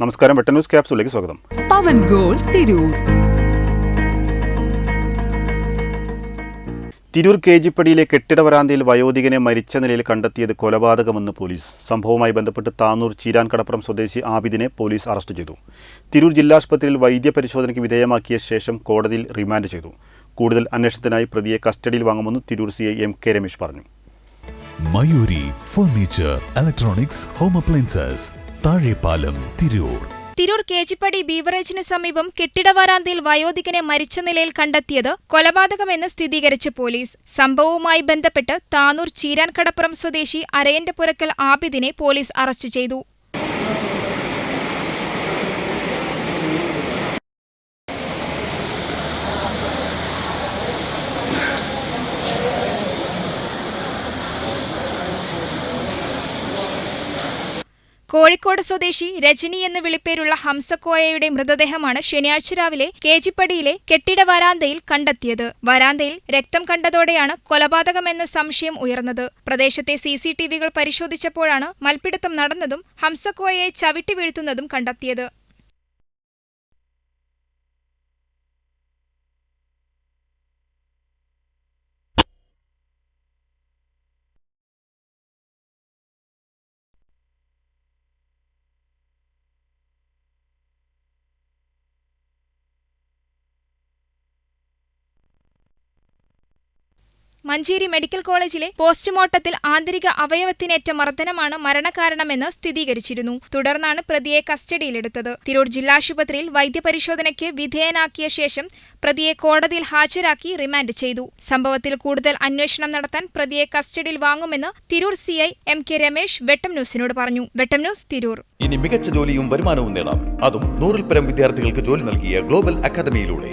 നമസ്കാരം വെട്ട ന്യൂസ് ക്യാപ്സിലേക്ക് സ്വാഗതം. പവൻ ഗോൾ തിരൂർ. തിരൂർ കേജിപ്പടിയിലെ കെട്ടിട വരാന്തയിൽ വയോധികനെ മരിച്ച നിലയിൽ കണ്ടെത്തിയത് കൊലപാതകമെന്ന് പോലീസ്. സംഭവവുമായി ബന്ധപ്പെട്ട് താനൂർ ചീരാൻ കടപ്പുറം സ്വദേശി ആബിദിനെ പോലീസ് അറസ്റ്റ് ചെയ്തു. തിരൂർ ജില്ലാശുപത്രിയിൽ വൈദ്യപരിശോധനയ്ക്ക് വിധേയമാക്കിയ ശേഷം കോടതിയിൽ റിമാൻഡ് ചെയ്തു. കൂടുതൽ അന്വേഷണത്തിനായി പ്രതിയെ കസ്റ്റഡിയിൽ വാങ്ങുമെന്ന് Tirur C M K Ramesh പറഞ്ഞു. Mayuri furniture electronics home appliances Thazhepalam Tirur. Tirur Kejippadi ബീവറേജിന് സമീപം കെട്ടിട വരാന്തയിൽ വയോധികനെ മരിച്ച നിലയിൽ കണ്ടെത്തിയത് കൊലപാതകമെന്ന് സ്ഥിരീകരിച്ച പോലീസ്. സംഭവവുമായി ബന്ധപ്പെട്ട് താനൂർ ചീരാൻ കടപ്പുറം സ്വദേശി അരയന്റെ പുരക്കൽ ആബിദിനെ പോലീസ് അറസ്റ്റ് ചെയ്തു. കോഴിക്കോട് സ്വദേശി രജനി എന്ന് വിളിപ്പേരുള്ള ഹംസക്കോയയുടെ മൃതദേഹമാണ് ശനിയാഴ്ച രാവിലെ കേജിപ്പടിയിലെ കെട്ടിട വരാന്തയിൽ കണ്ടെത്തിയത്. വരാന്തയിൽ രക്തം കണ്ടതോടെയാണ് കൊലപാതകമെന്ന സംശയം ഉയർന്നത്. പ്രദേശത്തെ സി സി ടി വികൾ പരിശോധിച്ചപ്പോഴാണ് മൽപ്പിടുത്തം നടന്നതും ഹംസക്കോയയെ ചവിട്ടി വീഴ്ത്തുന്നതും കണ്ടെത്തിയത്. മഞ്ചേരി മെഡിക്കൽ കോളേജിലെ പോസ്റ്റ്മോർട്ടത്തിൽ ആന്തരിക അവയവത്തിനേറ്റ മർദ്ദനമാണ് മരണകാരണമെന്ന് സ്ഥിരീകരിച്ചിരുന്നു. തുടർന്നാണ് പ്രതിയെ കസ്റ്റഡിയിലെടുത്തത്. തിരൂർ ജില്ലാശുപത്രിയിൽ വൈദ്യപരിശോധനയ്ക്ക് വിധേയനാക്കിയ ശേഷം പ്രതിയെ കോടതിയിൽ ഹാജരാക്കി റിമാൻഡ് ചെയ്തു. സംഭവത്തിൽ കൂടുതൽ അന്വേഷണം നടത്താൻ പ്രതിയെ കസ്റ്റഡിയിൽ വാങ്ങുമെന്ന് Tirur CI M K Ramesh Vettam ന്യൂസിനോട് പറഞ്ഞു. വെട്ടം ന്യൂസ് തിരൂർ. ഇനി മികച്ച ജോലിയും വരുമാനവും നേടാം. അതും നൂറിൽ പരം വിദ്യാർത്ഥികൾക്ക് ജോലി നൽകിയ ഗ്ലോബൽ അക്കാദമിയിലൂടെ.